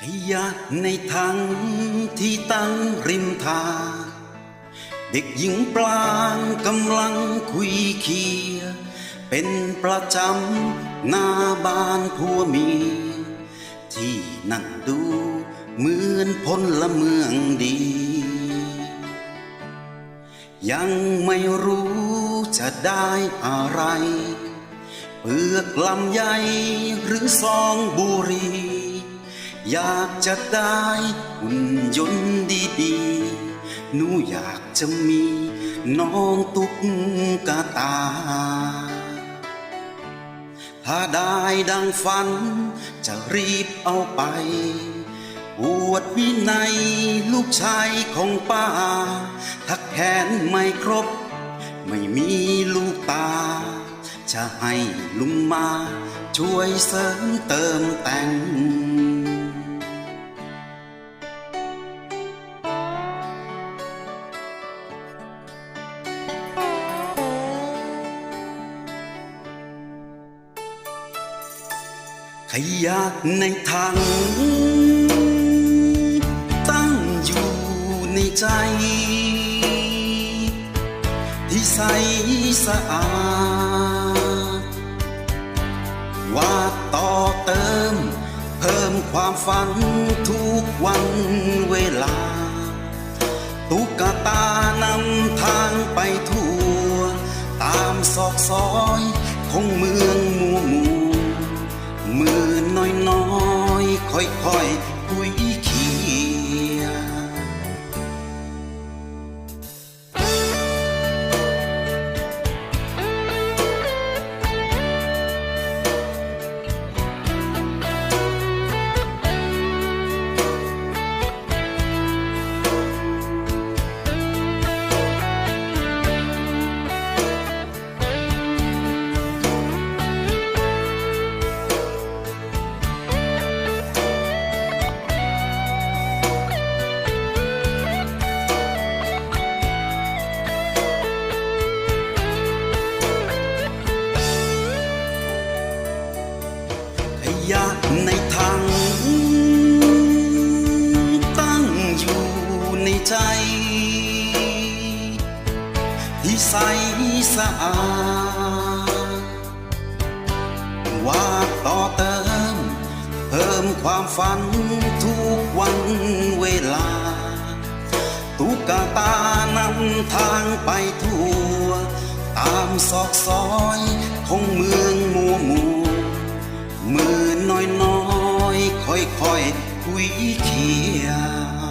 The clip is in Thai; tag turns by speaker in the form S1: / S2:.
S1: ขยะในถังที่ตั้งริมทาง เด็กหญิงปลางกำลังคุยเคีย เป็นประจำหน้าบ้านผัวเมียที่นั่งดูเหมือนพละเมืองดี ยังไม่รู้จะได้อะไร เปลือกลำไยหรือซองบุหรี อยากจะได้หุ่นยนต์ดีๆ หนูอยากจะมีน้องตุ๊กกาตา ถ้าได้ดังฝันจะรีบเอาไปอวดวินัยลูกชายของป้า ถ้าแขนไม่ครบ ไม่มีลูกตา จะให้ลุงมาช่วยเสริมเติมแต่ง ขยะในถังตั้งอยู่ในใจ ที่ใสสะอาดวาดต่อเติม เพิ่มความฝันทุกวันเวลา ตุกตานำทางไปทั่ว ตามซอกซอยของเมือง อย ยะในถังตั้งอยู่ในใจที่ใสสะอาดวาดต่อเติม เพิ่มความฝันทุกวันเวลา ตุกตานำทางไปทั่ว ตามซอกซอย ค่อยๆคุยเคียง